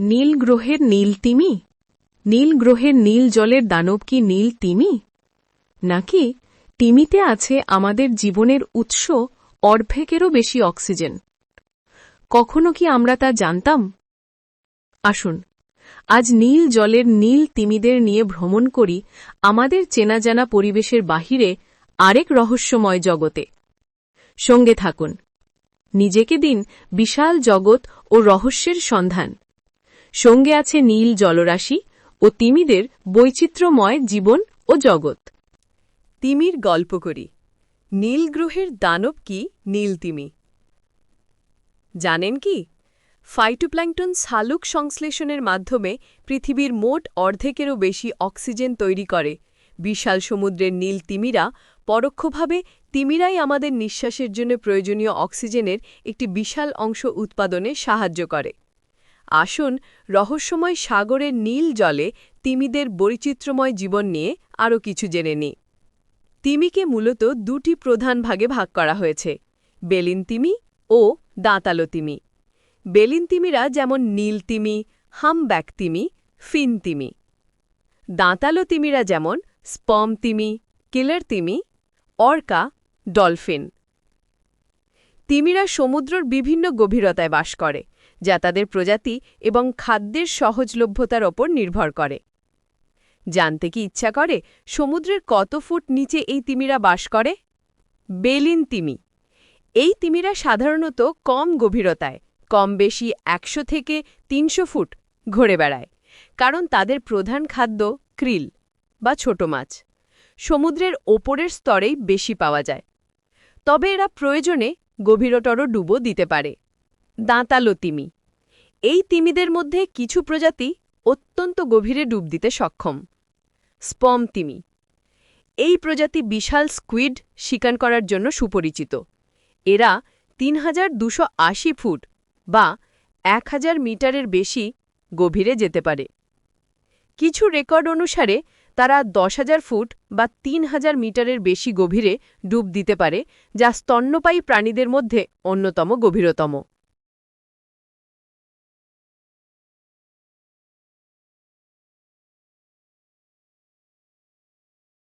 নীল গ্রহের নীল তিমি? নীল গ্রহের নীল জলের দানব কি নীল তিমি? নাকি তিমিতে আছে আমাদের জীবনের উৎস অর্ধেকেরও বেশি অক্সিজেন। কখনো কি আমরা তা জানতাম? আসুন, আজ নীল জলের নীল তিমিদের নিয়ে ভ্রমণ করি আমাদের চেনা জানা পরিবেশের বাহিরে আরেক রহস্যময় জগতে। সঙ্গে থাকুন, নিজেকে দিন বিশাল জগৎ ও রহস্যের সন্ধান। সঙ্গে আছে নীল জলরাশি ও তিমিদের বৈচিত্র্যময় জীবন ও জগৎ। তিমির গল্প করি। নীল গ্রহের দানব কি নীল তিমি? জানেন কি? ফাইটোপ্ল্যাংটন সালুক সংশ্লেষণের মাধ্যমে পৃথিবীর মোট অর্ধেকেরও বেশি অক্সিজেন তৈরি করে। বিশাল সমুদ্রের নীল তিমিরা পরোক্ষভাবে তিমিরাই আমাদের নিঃশ্বাসের জন্য প্রয়োজনীয় অক্সিজেনের একটি বিশাল অংশ উৎপাদনে সাহায্য করে। আসুন রহস্যময় সাগরের নীল জলে তিমিদের বৈচিত্র্যময় জীবন নিয়ে আরও কিছু জেনে নিই। তিমিকে মূলত দুটি প্রধান ভাগে ভাগ করা হয়েছে, বেলিন তিমি ও দাঁতালো তিমি। বেলিন তিমিরা যেমন নীল তিমি, হামব্যাক তিমি, ফিন তিমি। দাঁতালো তিমিরা যেমন স্পম তিমি, কিলার তিমি, অর্কা, ডলফিন। তিমিরা সমুদ্রর বিভিন্ন গভীরতায় বাস করে, যা তাদের প্রজাতি এবং খাদ্যের সহজলভ্যতার ওপর নির্ভর করে। জানতে কি ইচ্ছা করে, সমুদ্রের কত ফুট নিচে এই তিমিরা বাস করে? বেলিন তিমি। এই তিমিরা সাধারণত কম গভীরতায়, কম বেশি একশো থেকে তিনশো ফুট ঘুরে বেড়ায়, কারণ তাদের প্রধান খাদ্য ক্রিল বা ছোট মাছ। সমুদ্রের ওপরের স্তরেই বেশি পাওয়া যায়। তবে এরা প্রয়োজনে গভীরতর ডুবো দিতে পারে। দাঁতালো তিমি। এই তিমিদের মধ্যে কিছু প্রজাতি অত্যন্ত গভীরে ডুব দিতে সক্ষম। স্পম তিমি। এই প্রজাতি বিশাল স্কুইড শিকার করার জন্য সুপরিচিত। এরা তিন ফুট বা এক হাজার মিটারের বেশি গভীরে যেতে পারে। কিছু রেকর্ড অনুসারে তারা দশ হাজার ফুট বা তিন হাজার মিটারের বেশি গভীরে ডুব দিতে পারে, যা স্তন্যপায়ী প্রাণীদের মধ্যে অন্যতম গভীরতম।